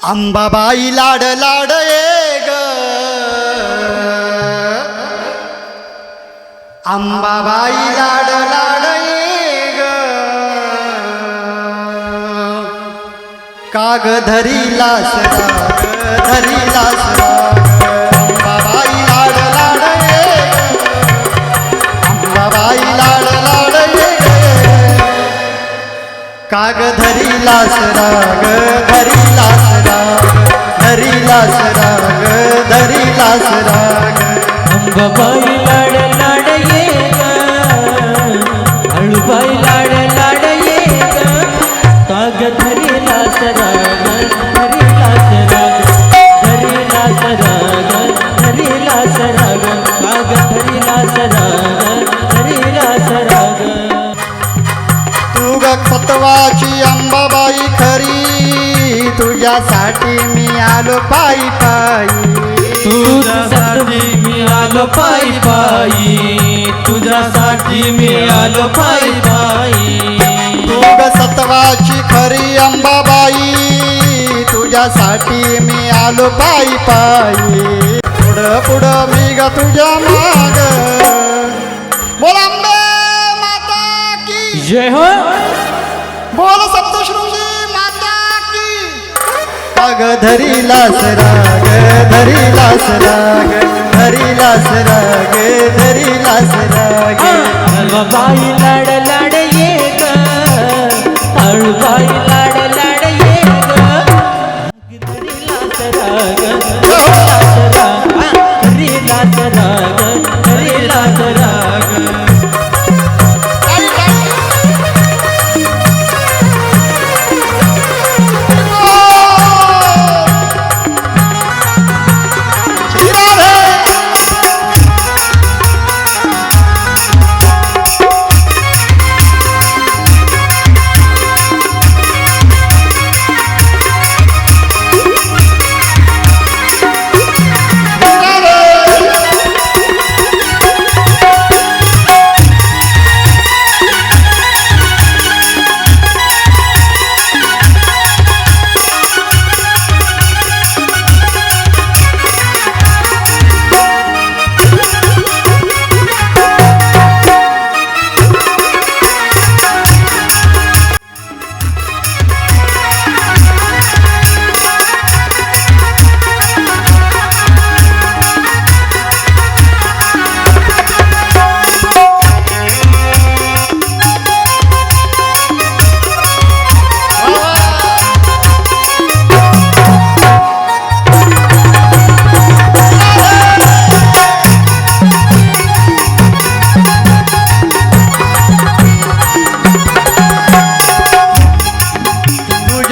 अंबाबाई लाड लाड ये ग. अंबाबाई लाड लाड ये ग. काग धरीला सराग धरीला अंबाबाई लाड लाड ये अंबाबाई लाड लाड ये ग. काग धरीलास राग धरीलास राग धरीलास राग धरीलास राग. अंबाबाई लाड लाड ये ग. अळूबाई लाड लाड ये ग. काग धरीला सराग धरीला सराग धरीला सराग धरीला सराग काग धरीला सराग धरीला सराग तू ग सत्वाची अंबाबाई. तुझ्यासाठी मी आलो पायी पायी तुझ्यासाठी मी आलो पायी पायी तुझ्यासाठी मी आलो पायी पायी तू ग सत्वाची खरी अंबाबाई। तुझ्यासाठी मी आलो पायी पायी पुढं पुढं मी ग तुझ्या माग। बोल अंबे माता की। जय हो। बोल की काग धरीलास राग धरीलास राग धरीलास राग धरीलास राग. बाई लाड लाड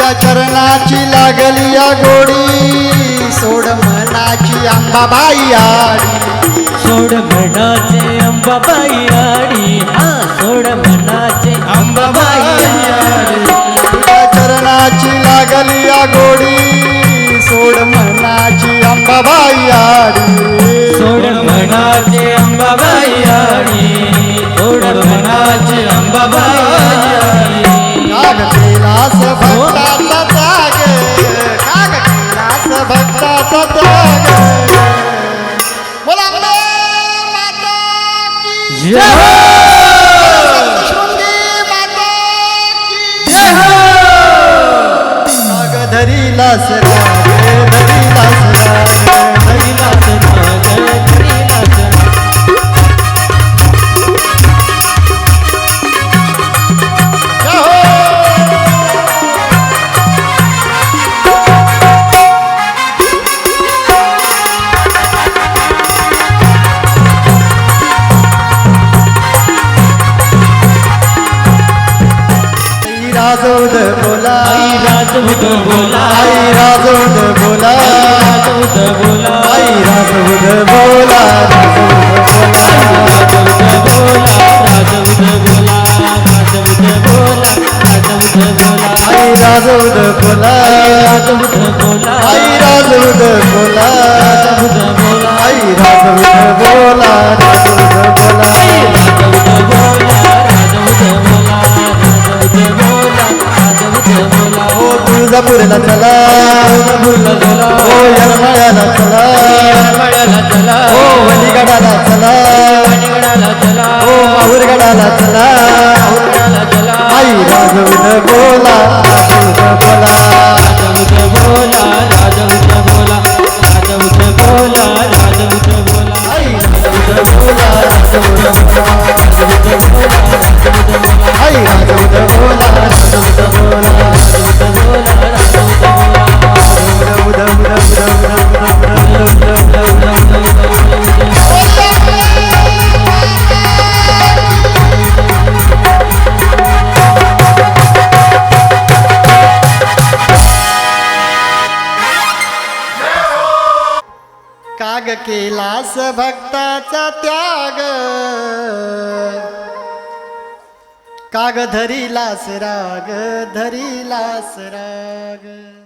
तुझ्या चरणाची लागली या गोडी. सोड मनाची अंबाबाई आडी. सोड मनाचे अंबाबाई आडी. हा सोड मनाचे अंबाबाई आडी. तुझ्या चरणाची लागली या गोडी. सोड मनाची अंबाबाई आडी. काग कैलास भक्ताचा त्याग बोला अंबे माता की जय. हो! शृंगी बोला आई राजूत बोला आई राजौद बोला राजूत बोला आई राजौद बोला राजौद बोला राजूत बोला राजूत बोला राजूत बोला आई राजौद बोला राजूत बोला आई राजौद बोला राजूत बोला आई राजौद बोला चला. तुळजापूरला चला हो यरमाळ्याला चला. येरमाळ्याला चला हो वलिगडाला चला. चला हो माहुरगडाला चला. चला आई राजविन बोला केलास भक्ताचा त्याग. काग धरीलास राग धरीलास राग.